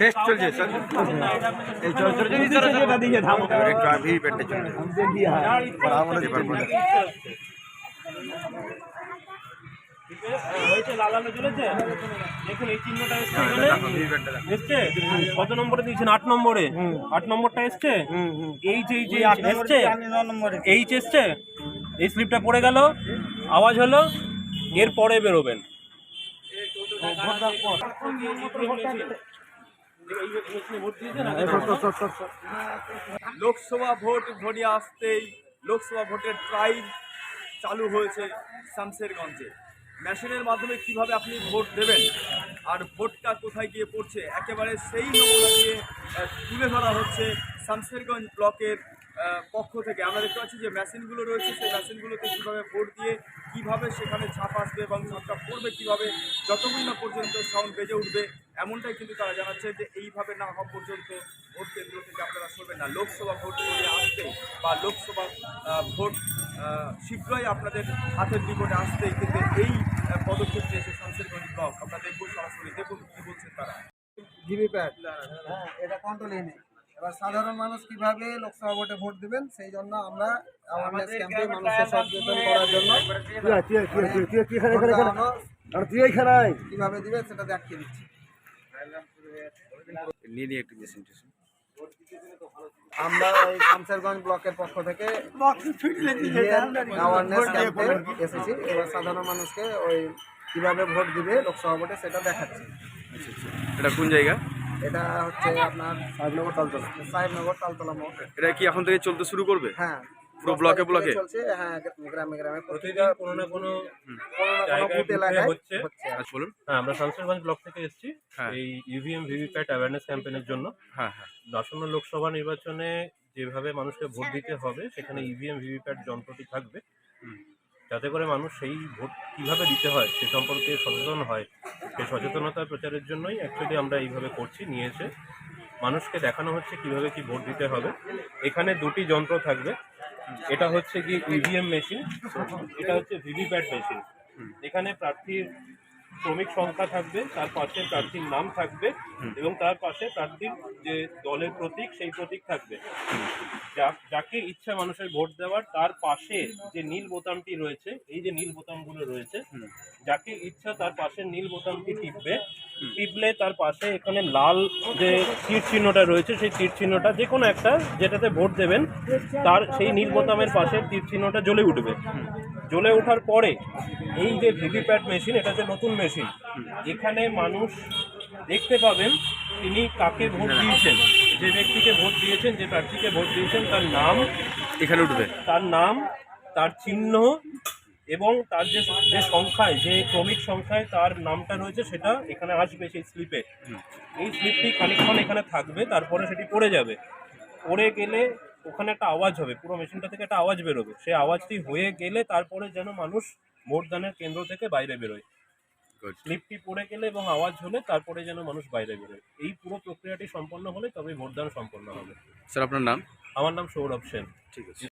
Test চলছে sir. একটু আভি পেটে চলছে। হ্যাঁ, কত নম্বরে দিয়েছেন? আট নম্বরে। আট নম্বরটা এসছে? এইচ এইচ এসছে? এইচ এসছে? এই স্লিপটা পড়ে গেল। আওয়াজ হলো এর পরে বেরোবেন লোকসভা ভোট ঘনিয়ে আসতেই লোকসভা ভোটের ট্রাইল চালু হয়েছে শামশেরগঞ্জে মেশিনের মাধ্যমে কীভাবে আপনি ভোট দেবেন? আর ভোটটা কোথায় গিয়ে পড়ছে? একেবারে সেই নমুনা দিয়ে তুলে ধরা হচ্ছে শামশেরগঞ্জ ব্লকের পক্ষ থেকে। আমরা দেখতে পাচ্ছি যে মেশিনগুলো রয়েছে সেই মেশিনগুলোতে কীভাবে ভোট দিয়ে কীভাবে সেখানে ছাপ আসবে এবং ছাপটা পড়বে কীভাবে যতক্ষণ না পর্যন্ত সাউন্ড বেজে উঠবে এমনটাই কিন্তু তারা জানাচ্ছে যে এইভাবে না হওয়া পর্যন্ত ভোট কেন্দ্র থেকে আপনারা সরবেন না। লোকসভা ভোট করে আসতে বা লোকসভা ভোট শীঘ্রই আপনাদের হাতের নিকটে আসতেই কিন্তু এই পদক্ষেপ নিয়েছে শামশেরগঞ্জ ব্লক। আমরা দেখব সরাসরি দেখুন কী বলছেন তারা। জিবি প্যাড হ্যাঁ এটা কন্ট্রোলে নেই। এবার সাধারণ মানুষ কীভাবে লোকসভা ভোটে ভোট দিবেন সেই জন্য আমরা অ্যাওয়ারনেস ক্যাম্পে মানুষকে সচেতন করার জন্য কীভাবে দিবে সেটা দেখিয়ে দিচ্ছি। নিয়ে নিয়ে একটু আমরা এই ব্লকের পক্ষ থেকে অ্যাওয়ারনেস ক্যাম্পে এসেছি। এবার সাধারণ মানুষকে ওই কীভাবে ভোট দিবে লোকসভা ভোটে সেটা দেখাচ্ছি। এটা কোন জায়গা? এটা হচ্ছে আপনার সাহেবনগর তালতলা। সাহেবনগর তালতলা মোড়। এটা কি এখন থেকে চলতে শুরু করবে? হ্যাঁ। পুরো ব্লকে ব্লকে? চলছে হ্যাঁ গ্রামে গ্রামে প্রতিদিন কোনো না কোনো হচ্ছে। হচ্ছে। আচ্ছা বলুন। হ্যাঁ আমরা ব্লক থেকে এসেছি। হ্যাঁ। এই ইভিএম ভিভিপ্যাট অ্যাওয়ারনেস ক্যাম্পেইনের জন্য। হ্যাঁ হ্যাঁ। আসন্ন লোকসভা নির্বাচনে যেভাবে মানুষকে ভোট দিতে হবে সেখানে ইভিএম ভিভিপ্যাট যন্ত্রটি থাকবে। যাতে করে মানুষ সেই ভোট কীভাবে দিতে হয় সে সম্পর্কে সচেতন হয়। সেই সচেতনতার প্রচারের জন্যই অ্যাকচুয়ালি আমরা এইভাবে করছি, নিয়ে এসে মানুষকে দেখানো হচ্ছে কীভাবে কি ভোট দিতে হবে। এখানে দুটি যন্ত্র থাকবে, এটা হচ্ছে কি ইভিএম মেশিন এটা হচ্ছে ভিভিপ্যাট মেশিন এখানে প্রার্থীর শ্রমিক সংখ্যা থাকবে, তার পাশে প্রার্থীর নাম থাকবে এবং তার পাশে প্রার্থীর যে দলের প্রতীক, সেই প্রতীক থাকবে। যাকে ইচ্ছা মানুষের ভোট দেওয়ার তার পাশে যে নীল বোতামটি রয়েছে এই যে নীল বোতামগুলো রয়েছে যাকে ইচ্ছা তার পাশে নীল বোতামটি টিপবে। টিপলে তার পাশে এখানে লাল যে তীর চিহ্নটা রয়েছে সেই তীর চিহ্নটা যে কোনো একটা যেটাতে ভোট দেবেন তার সেই নীল বোতামের পাশে তীর চিহ্নটা জ্বলে উঠবে। জ্বলে ওঠার পরে এই যে ভিভিপ্যাট মেশিন এটা হচ্ছে নতুন মেশিন। এখানে মানুষ দেখতে পাবেন তিনি কাকে ভোট দিয়েছেন। যে ব্যক্তিকে ভোট দিয়েছেন যে প্রার্থীকে ভোট দিয়েছেন তার নাম এখানে উঠবে। তার নাম তার চিহ্ন এবং তার যে যে সংখ্যায় যে ক্রমিক সংখ্যায় তার নামটা রয়েছে সেটা এখানে আসবে সেই স্লিপে। এই স্লিপটি খানিকক্ষণ এখানে থাকবে তারপরে সেটি পড়ে যাবে। পড়ে গেলে ওখানে একটা আওয়াজ হবে পুরো মেশিনটা থেকে একটা আওয়াজ বেরোবে। সেই আওয়াজটি হয়ে গেলে তারপরে যেন মানুষ ভোটদানের কেন্দ্র থেকে বাইরে বেরোয়. স্লিপটি পড়ে গেলে এবং আওয়াজ হলে তারপরে যেন মানুষ বাইরে বেরোয়। এই পুরো প্রক্রিয়াটি সম্পন্ন হলে তবে ভোটদান সম্পন্ন হবে। স্যার আপনার নাম? আমার নাম সৌরভ সেন। ঠিক আছে।